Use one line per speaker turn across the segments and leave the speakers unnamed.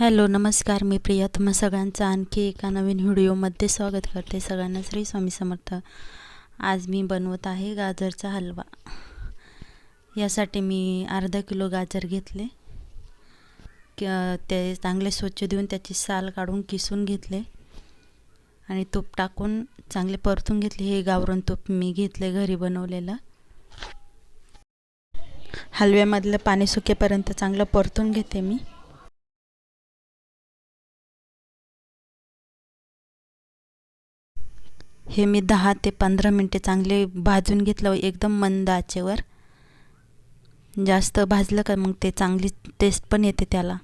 Hello नमस्कार मी प्रिया. तुम्हा सगळ्यांचं आणखी एका नवीन व्हिडिओमध्ये स्वागत करते सगळ्यांना श्री स्वामी समर्थ. आज मी बनवत आहे गाजरचा हलवा. यासाठी मी अर्धा किलो गाजर घेतले. क- ते चांगले स्वच्छ देऊन त्याची साल काढून किसून घेतले. आणि तूप टाकून चांगले परतून घेतले. हे गावरण तूप मी घेतले घरी बनवलेलं. हलव्यामधलं पाणी सुकेपर्यंत चांगलं परतून घेते मी. हे मी दहा ते पंधरा मिनटे चांगले भाजून घेतलं एकदम मंद आचेवर. जास्त भाजलं का मग ते चांगली टेस्ट पण येते त्याला.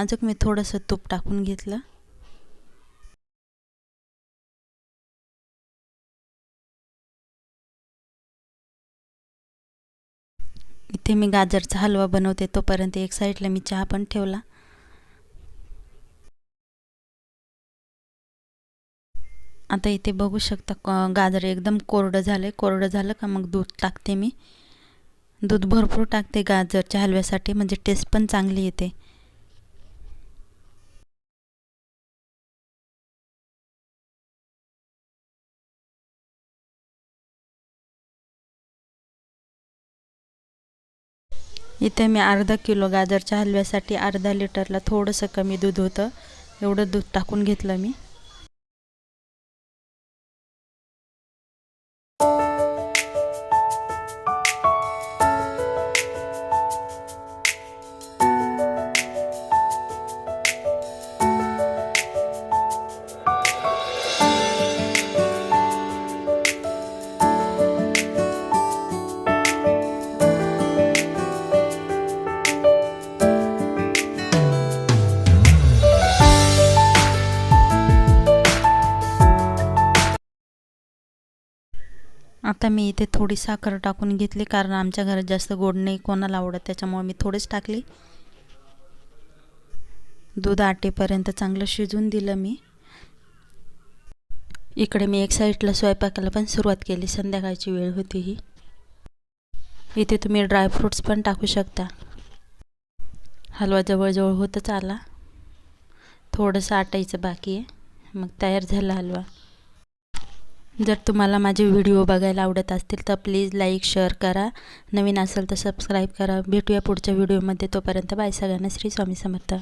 अजून मी थोडंसं तूप टाकून घेतलं. इथे मी गाजरचा हलवा बनवते तोपर्यंत एक साईडला मी चहा पण ठेवला. आता इथे बघू शकता गाजर एकदम कोरडं झालं कोरडं झालं का मग दूध टाकते मी. दूध भरपूर टाकते गाजरच्या हलव्यासाठी म्हणजे टेस्ट पण चांगली येते. इथे मी अर्धा किलो गाजरच्या हलव्यासाठी अर्धा लिटरला थोडंसं कमी दूध होतं. एवढं दूध टाकून घेतलं मी. आता मी इथे थोडी साखर टाकून घेतली कारण आमच्या घरात जास्त गोड नाही कोणाला आवडत त्याच्यामुळे मी थोडीच टाकली. दूध आटेपर्यंत चांगलं शिजून दिलं मी. इकडे मी एक साईडला स्वयंपाकाला पण सुरुवात केली संध्याकाळची वेळ होती ही. इथे तुम्ही ड्रायफ्रूट्स पण टाकू शकता. हलवा जवळजवळ होतच आला. थोडंसं आटायचं बाकी आहे. मग तयार झाला हलवा. जर तुम्हाला माझे व्हिडिओ बघायला आवडत असतील तर प्लीज लाईक शेअर करा. नवीन असेल तर सबस्क्राईब करा. भेटूया पुढच्या व्हिडिओमध्ये. तोपर्यंत बाय सगळ्यांना. श्री स्वामी समर्थ.